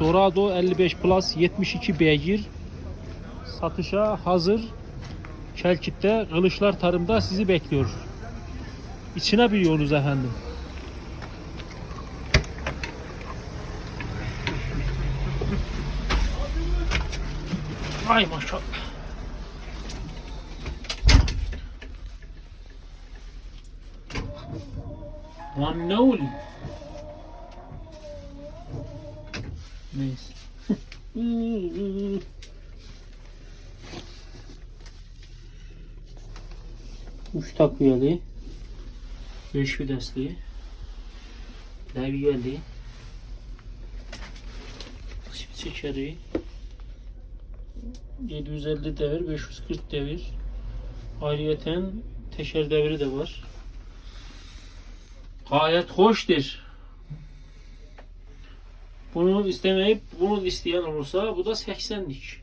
Dorado 55 Plus 72 beygir satışa hazır. Kelkit'te Kılıçlar Tarım'da sizi bekliyor. İçine biliyorsunuz efendim. Ay maşallah. Lan ne oluyor? Neyse. Üç takviyeli. Beş videsli. Devyeli. Çift çekeri. 750 devir, 540 devir. Ayrıyeten teşer devri de var. Gayet hoştur. Bunu istemeyip bunu isteyen olursa bu da 80'lik.